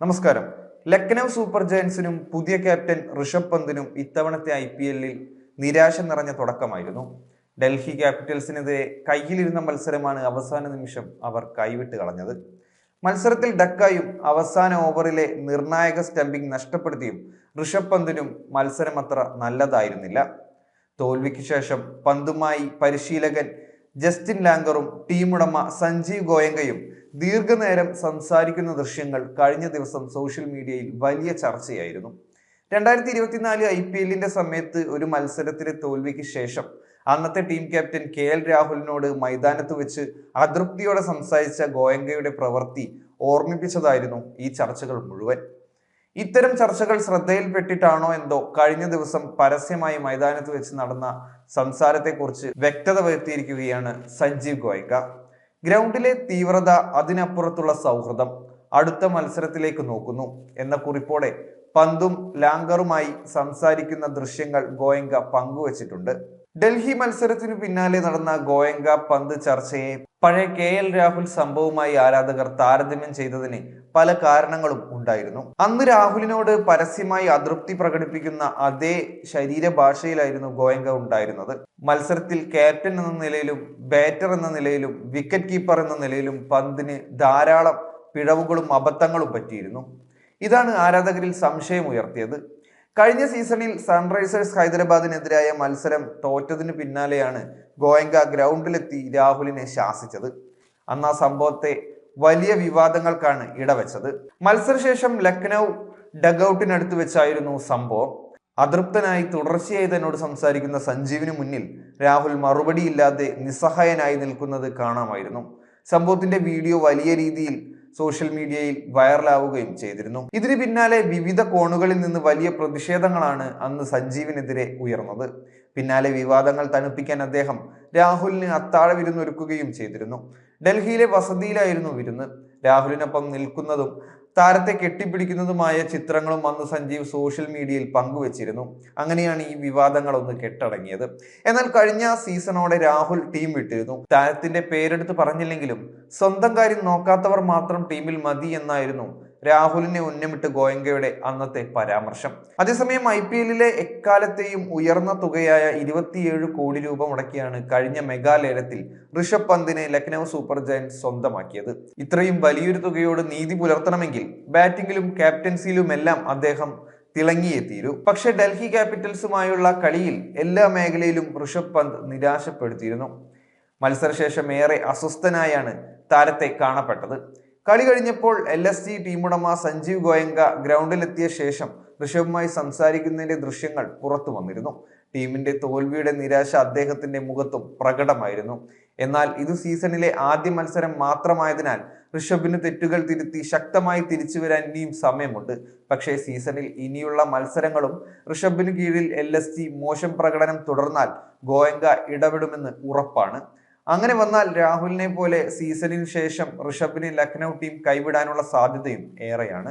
നമസ്കാരം. ലക്നൗ സൂപ്പർ ജയൻസിനും പുതിയ ക്യാപ്റ്റൻ ഋഷഭ് പന്തിനും ഇത്തവണത്തെ ഐ പി എല്ലിൽ നിരാശ നിറഞ്ഞ തുടക്കമായിരുന്നു. ഡൽഹി ക്യാപിറ്റൽസിനെതിരെ കയ്യിലിരുന്ന മത്സരമാണ് അവസാന നിമിഷം അവർ കൈവിട്ട് കളഞ്ഞത്. മത്സരത്തിൽ ഡക്കായും അവസാന ഓവറിലെ നിർണായക സ്റ്റംപിംഗ് നഷ്ടപ്പെടുത്തിയും ഋഷഭ് പന്തിനും മത്സരം അത്ര നല്ലതായിരുന്നില്ല. തോൽവിക്ക് ശേഷം പന്തുമായി പരിശീലകൻ ജസ്റ്റിൻ ലാങ്കറും ടീമുടമ സഞ്ജീവ് ഗോയങ്കയും ദീർഘനേരം സംസാരിക്കുന്ന ദൃശ്യങ്ങൾ കഴിഞ്ഞ ദിവസം സോഷ്യൽ മീഡിയയിൽ വലിയ ചർച്ചയായിരുന്നു. രണ്ടായിരത്തി ഇരുപത്തിനാല് ഐ പി എല്ലിന്റെ സമയത്ത് ഒരു മത്സരത്തിലെ തോൽവിക്ക് ശേഷം അന്നത്തെ ടീം ക്യാപ്റ്റൻ കെ എൽ രാഹുലിനോട് മൈതാനത്ത് വെച്ച് അതൃപ്തിയോടെ സംസാരിച്ച ഗോയങ്കയുടെ പ്രവൃത്തി ഓർമ്മിപ്പിച്ചതായിരുന്നു ഈ ചർച്ചകൾ മുഴുവൻ. ഇത്തരം ചർച്ചകൾ ശ്രദ്ധയിൽപ്പെട്ടിട്ടാണോ എന്തോ കഴിഞ്ഞ ദിവസം പരസ്യമായി മൈതാനത്ത് വെച്ച് നടന്ന സംസാരത്തെക്കുറിച്ച് വ്യക്തത വരുത്തിയിരിക്കുകയാണ് സഞ്ജീവ് ഗോയങ്ക. ഗ്രൗണ്ടിലെ തീവ്രത അതിനപ്പുറത്തുള്ള സൗഹൃദം അടുത്ത മത്സരത്തിലേക്ക് നോക്കുന്നു എന്ന കുറിപ്പോടെ പന്തും ലാംഗറുമായി സംസാരിക്കുന്ന ദൃശ്യങ്ങൾ ഗോയങ്ക പങ്കുവച്ചിട്ടുണ്ട്. ഡൽഹി മത്സരത്തിനു പിന്നാലെ നടന്ന ഗോയങ്ക പന്ത് ചർച്ചയെ പഴയ കെ എൽ രാഹുൽ സംഭവവുമായി ആരാധകർ താരതമ്യം ചെയ്തതിന് പല കാരണങ്ങളും ഉണ്ടായിരുന്നു. അന്ന് രാഹുലിനോട് പരസ്യമായി അതൃപ്തി പ്രകടിപ്പിക്കുന്ന അതേ ശരീരഭാഷയിലായിരുന്നു ഗോയങ്ക ഉണ്ടായിരുന്നത്. മത്സരത്തിൽ ക്യാപ്റ്റൻ എന്ന നിലയിലും ബാറ്റർ എന്ന നിലയിലും വിക്കറ്റ് കീപ്പർ എന്ന നിലയിലും പന്തിന് ധാരാളം പിഴവുകളും അബദ്ധങ്ങളും പറ്റിയിരുന്നു. ഇതാണ് ആരാധകരിൽ സംശയം ഉയർത്തിയത്. കഴിഞ്ഞ സീസണിൽ സൺറൈസേഴ്സ് ഹൈദരാബാദിനെതിരായ മത്സരം തോറ്റതിന് പിന്നാലെയാണ് ഗോയങ്ക ഗ്രൗണ്ടിലെത്തി രാഹുലിനെ ശാസിച്ചത്. അന്ന് ആ സംഭവത്തെ വലിയ വിവാദങ്ങൾക്കാണ് ഇടവെച്ചത്. മത്സരശേഷം ലക്നൗ ഡഗൌട്ടിനടുത്ത് വെച്ചായിരുന്നു സംഭവം. അതൃപ്തനായി തുടർച്ചയായി തന്നോട് സംസാരിക്കുന്ന സഞ്ജീവിന് മുന്നിൽ രാഹുൽ മറുപടിയില്ലാതെ നിസ്സഹായനായി നിൽക്കുന്നത് കാണാമായിരുന്നു. സംഭവത്തിന്റെ വീഡിയോ വലിയ രീതിയിൽ സോഷ്യൽ മീഡിയയിൽ വൈറലാവുകയും ചെയ്തിരുന്നു. ഇതിന് പിന്നാലെ വിവിധ കോണുകളിൽ നിന്ന് വലിയ പ്രതിഷേധങ്ങളാണ് അന്ന് സഞ്ജീവിനെതിരെ ഉയർന്നത്. പിന്നാലെ വിവാദങ്ങൾ തണുപ്പിക്കാൻ അദ്ദേഹം രാഹുലിന് അത്താഴ വിരുന്നൊരുക്കുകയും ചെയ്തിരുന്നു. ഡൽഹിയിലെ വസതിയിലായിരുന്നു വിരുന്ന്. രാഹുലിനൊപ്പം നിൽക്കുന്നതും താരത്തെ കെട്ടിപ്പിടിക്കുന്നതുമായ ചിത്രങ്ങളും അന്ന് സഞ്ജീവ് സോഷ്യൽ മീഡിയയിൽ പങ്കുവച്ചിരുന്നു. അങ്ങനെയാണ് ഈ വിവാദങ്ങളൊന്ന് കെട്ടടങ്ങിയത്. എന്നാൽ കഴിഞ്ഞ സീസണോടെ രാഹുൽ ടീം വിട്ടിരുന്നു. താരത്തിന്റെ പേരെടുത്ത് പറഞ്ഞില്ലെങ്കിലും സ്വന്തം കാര്യം നോക്കാത്തവർ മാത്രം ടീമിൽ മതി എന്നായിരുന്നു രാഹുലിനെ ഉന്നമിട്ട് ഗോയങ്കയുടെ അന്നത്തെ പരാമർശം. അതേസമയം ഐ പി എല്ലിലെ എക്കാലത്തെയും ഉയർന്ന തുകയായ ഇരുപത്തിയേഴ് കോടി രൂപ മുടക്കിയാണ് കഴിഞ്ഞ മെഗാ ലേലത്തിൽ ഋഷഭ് പന്തിനെ ലക്നൗ സൂപ്പർ ജയൻസ് സ്വന്തമാക്കിയത്. ഇത്രയും വലിയൊരു തുകയോട് നീതി പുലർത്തണമെങ്കിൽ ബാറ്റിംഗിലും ക്യാപ്റ്റൻസിയിലുമെല്ലാം അദ്ദേഹം തിളങ്ങിയേ തീരൂ പക്ഷെ ഡൽഹി ക്യാപിറ്റൽസുമായുള്ള കളിയിൽ എല്ലാ മേഖലയിലും ഋഷഭ് പന്ത് നിരാശപ്പെടുത്തിയിരുന്നു. മത്സരശേഷം ഏറെ അസ്വസ്ഥനായാണ് താരത്തെ കാണപ്പെട്ടത്. കളി കഴിഞ്ഞപ്പോൾ എൽ എസ് ജി ടീമുടമ സഞ്ജീവ് ഗോയങ്ക ഗ്രൗണ്ടിലെത്തിയ ശേഷം ഋഷഭുമായി സംസാരിക്കുന്നതിന്റെ ദൃശ്യങ്ങൾ പുറത്തു വന്നിരുന്നു. ടീമിന്റെ തോൽവിയുടെ നിരാശ അദ്ദേഹത്തിന്റെ മുഖത്തും പ്രകടമായിരുന്നു. എന്നാൽ ഇത് സീസണിലെ ആദ്യ മത്സരം മാത്രമായതിനാൽ ഋഷഭിന് തെറ്റുകൾ തിരുത്തി ശക്തമായി തിരിച്ചു വരാൻ ഇനിയും സമയമുണ്ട്. പക്ഷേ സീസണിൽ ഇനിയുള്ള മത്സരങ്ങളും ഋഷഭിന് കീഴിൽ എൽ മോശം പ്രകടനം തുടർന്നാൽ ഗോയങ്ക ഇടപെടുമെന്ന് ഉറപ്പാണ്. അങ്ങനെ വന്നാൽ രാഹുലിനെ പോലെ സീസണിന് ശേഷം ഋഷഭിന് ലക്നൗ ടീം കൈവിടാനുള്ള സാധ്യതയും ഏറെയാണ്.